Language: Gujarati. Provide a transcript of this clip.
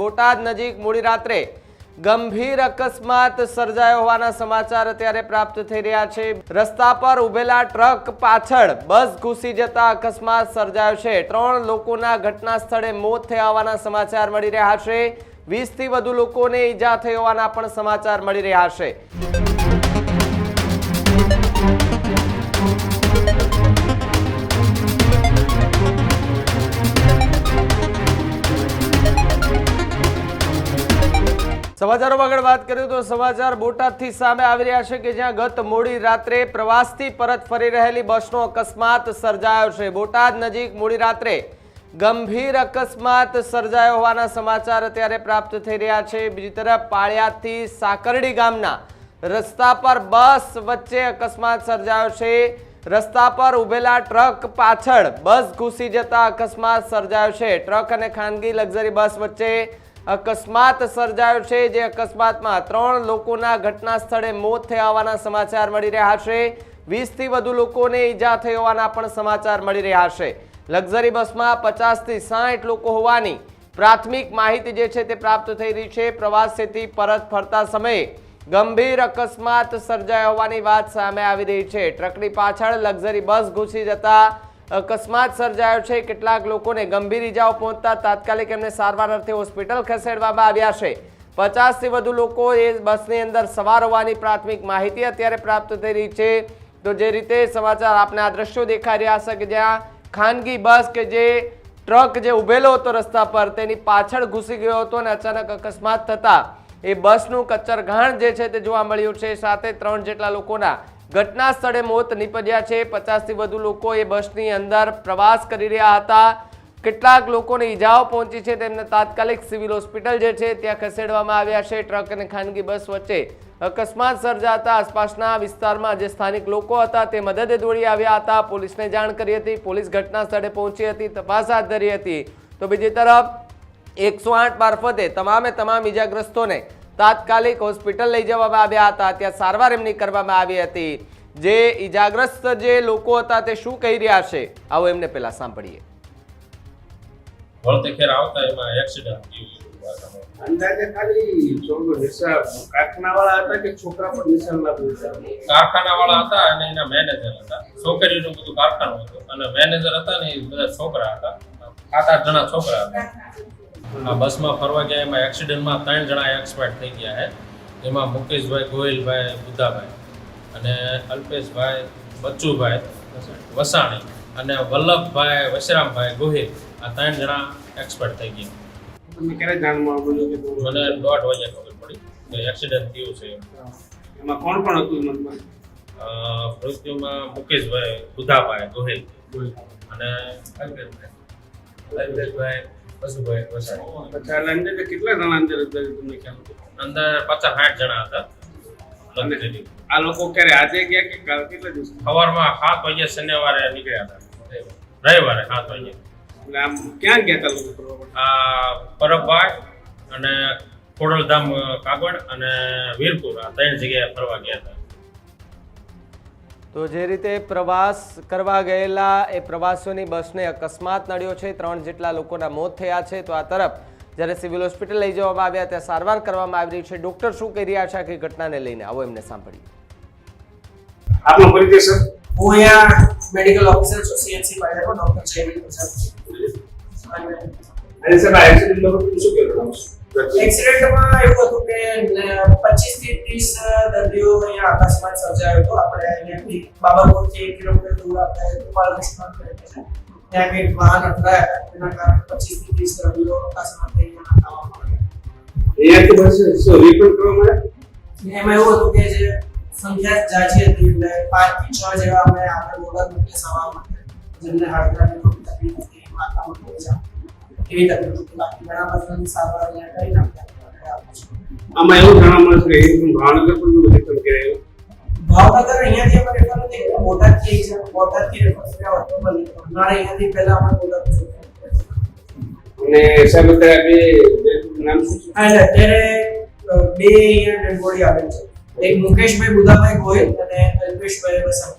બોટાદ નજીક મોડી રાત્રે ગંભીર અકસ્માત સર્જાયો હોવાના સમાચાર અત્યારે પ્રાપ્ત થઈ રહ્યા છે. રસ્તા પર ઉભેલા ટ્રક પાછળ બસ ઘૂસી જતા અકસ્માત સર્જાયો છે. ત્રણ લોકોના ઘટના સ્થળે મોત થયા હોવાના સમાચાર મળી રહ્યા છે. વીસથી વધુ લોકોને ઈજા થઈ હોવાના પણ સમાચાર મળી રહ્યા છે. સમાચારો આગળ વાત કરીએ તો સમાચાર બોટાદથી સામે આવી રહ્યા છે કે જ્યાં ગત મોડી રાત્રે પ્રવાસથી પરત ફરી રહેલી બસનો અકસ્માત સર્જાયો છે. બોટાદ નજીક મોડી રાત્રે ગંભીર અકસ્માત સર્જાયો હોવાના સમાચાર અત્યારે પ્રાપ્ત થઈ રહ્યા છે. બીજી તરફ પાળિયાદથી સાકરડી ગામના રસ્તા પર બસ વચ્ચે અકસ્માત સર્જાયો છે. રસ્તા પર ઉભેલા ટ્રક પાછળ બસ ઘૂસી જતા અકસ્માત સર્જાયો છે. ટ્રક અને ખાનગી લક્ઝરી બસ વચ્ચે અકસ્માત સર્જાયો છે, જે અકસ્માતમાં ત્રણ લોકોના ઘટના સ્થળે મોત થયા હોવાના સમાચાર મળી રહ્યા છે. વીસથી વધુ લોકોને ઈજા થઈ હોવાના પણ સમાચાર મળી રહ્યા છે. લક્ઝરી બસમાં પચાસથી સાઠ લોકો હોવાની પ્રાથમિક માહિતી જે છે તે પ્રાપ્ત થઈ રહી છે. પ્રવાસેથી પરત ફરતા સમયે ગંભીર અકસ્માત સર્જાયો હોવાની વાત સામે આવી રહી છે. ટ્રકની પાછળ લક્ઝરી બસ ઘૂસી જતા અકસ્માત સર્જાયો છે. કેટલાક લોકોને ગંભીર ઈજાઓ પહોંચતા તાત્કાલિક એમને સારવાર અર્થે હોસ્પિટલ ખસેડવામાં આવ્યા છે. પચાસથી વધુ લોકો એ બસની અંદર સવાર હોવાની પ્રાથમિક માહિતી અત્યારે પ્રાપ્ત થઈ રહી છે. તો જે રીતે સમાચાર આપને આ દ્રશ્યો દેખાઈ રહ્યા છે કે જ્યાં ખાનગી બસ કે જે ટ્રક જે ઉભેલો હતો રસ્તા પર તેની પાછળ ઘૂસી ગયો હતો અને અચાનક અકસ્માત થતાં એ બસનું કચ્ચરઘાણ જે છે તે જોવા મળ્યું છે. સાથે ત્રણ જેટલા લોકોના ઘટના સ્થળે મોત નીપજ્યા છે. પચાસથી વધુ લોકો એ બસની અંદર પ્રવાસ કરી રહ્યા હતા. કેટલાક લોકોને ઈજાઓ પહોંચી છે. તેમને તાત્કાલિક સિવિલ હોસ્પિટલ જે છે ત્યાં ખસેડવામાં આવ્યા છે. ટ્રક અને ખાનગી બસ વચ્ચે અકસ્માત સર્જાતા આસપાસના વિસ્તારમાં જે સ્થાનિક લોકો હતા તે મદદે દોડી આવ્યા હતા. પોલીસને જાણ કરી હતી. પોલીસ ઘટના સ્થળે પહોંચી હતી. તપાસ હાથ ધરી હતી. તો બીજી તરફ એકસો આઠ મારફતે તમામે તમામ ઈજાગ્રસ્તોને તાત્કાલિક હોસ્પિટલ લઈ જવામાં આવ્યા હતા. ત્યાં સારવાર એમની કરવામાં આવી હતી. જે ઈજાગ્રસ્ત જે લોકો હતા તે શું કહી રહ્યા છે? આવો એમને પહેલા સાંભળીએ. વળતે ખેર આવતા એમાં એક્સિડન્ટ અંદાજે ખાલી ચોરનો નિશાળ કારખાનાવાળા હતા કે છોકરા પણ હતા? કારખાના વાળા હતા અને એના મેનેજર હતા. છોકરીનું બધું કારખાનું હતું અને મેનેજર હતા ને એ બધા છોકરા હતા. સાત આઠ જણા છોકરા હતા. આ બસમાં ફરવા ગયા એમાં એક્સિડન્ટમાં ત્રણ જણા એક્સપર્ટ થઈ ગયા છે. એમાં મુકેશભાઈ ગોહિલભાઈ બુદ્ધાભાઈ અને અલ્પેશભાઈ બચ્ચુભાઈ વસાણી અને વલ્લભભાઈ વશરામભાઈ ગોહિલ આ ત્રણ જણા એક્સપર્ટ થઈ ગયા. તમને ક્યારે જાણવા મળ્યું કે મને દોઢ વાગે ખબર પડી કે એક્સિડન્ટ થયું છે. એમાં કોણ કોણ હતું મનમાં મૃત્યુમાં મુકેશભાઈ બુધાભાઈ ગોહિલ અને અલ્પેશભાઈ. અલ્પેશભાઈ પશુભાઈ વસાણી પછી આ અંદાજે કેટલા જણા અંદર તમને ખ્યાલ અંદર પચાસ સાઠ જણા હતા. આ લોકો ક્યારે આજે ગયા કે કાલ કેટલા દિવસ? સવારમાં સાત વાગે શનિવારે નીકળ્યા હતા. રવિવારે સાત વાગે એટલે આમ ક્યાં ગયા હતા લોકો? આ પરબભાઈ અને ખોડલધામ કાગળ અને વીરપુર આ ત્રણ જગ્યાએ ફરવા ગયા હતા. તો જે રીતે પ્રવાસ કરવા ગયેલા એ પ્રવાસીઓની બસને અકસ્માત નડ્યો છે ત્રણ જેટલા લોકોના મોત થયા છે તો આ તરફ જ્યારે સિવિલ હોસ્પિટલ લઈ જવામાં આવ્યા ત્યાં સારવાર કરવામાં આવી રહી છે. ડોક્ટર શું કહી રહ્યા છે આખી ઘટનાને લઈને? આવો એમને સાંભળીએ. આપનો પરિચય સર હું અહીંયા મેડિકલ ઓફિસર છું સીએચસી પાયલનો ડોક્ટર જયવીર પ્રસાદ અને સર આ એક્સિડન્ટ શું કહેવાનું એક્સિડન્ટમાં એવું હતું કે પચીસથી ત્રીસ દર્દીઓ અહીંયા અકસ્માત સર્જાયો હતો. આપણે અહીંયાથી બાબરપુરથી એક કિલોમીટર દૂર આપણે ગોપાલકૃષ્ણ ત્યાં કંઈક વાહન અથડાયા તેના કારણે પચીસથી ત્રીસ દર્દીઓ અકસ્માત થઈ ગયા આવવામાં અહીંયાથી બસ શું રિપોર્ટ કરવામાં આવ્યા? એમાં એવું હતું કે જે સંખ્યા જાજી હતી એટલે પાંચથી છ જેવા આપણે મૂકીએ સવાર માટે જેમને હાડકાની તકલીફ હતી માથામાં થોડી એવી બાકી ઘણા બધાની સારવાર અહીંયા કરી નાખ્યા આમાં એવું જાણવા મળે છે ભાવનગર પણ બધું કરાયું ભાવનગર અહીંયાથી અમે રેફર નથી કર્યા બોટાદથી એક છે બોટાદથી રેફર કર્યા હતો ભલે અમારે અહીંયાથી પહેલા અમે બોટાદ અને સાહેબ અત્યારે બે નામ શું છે? હા અત્યારે બે અહીંયા ડેડબોડી આવેલ છે. એક મુકેશભાઈ બુધાભાઈ ગોયલ અને અલ્પેશભાઈ વસંત.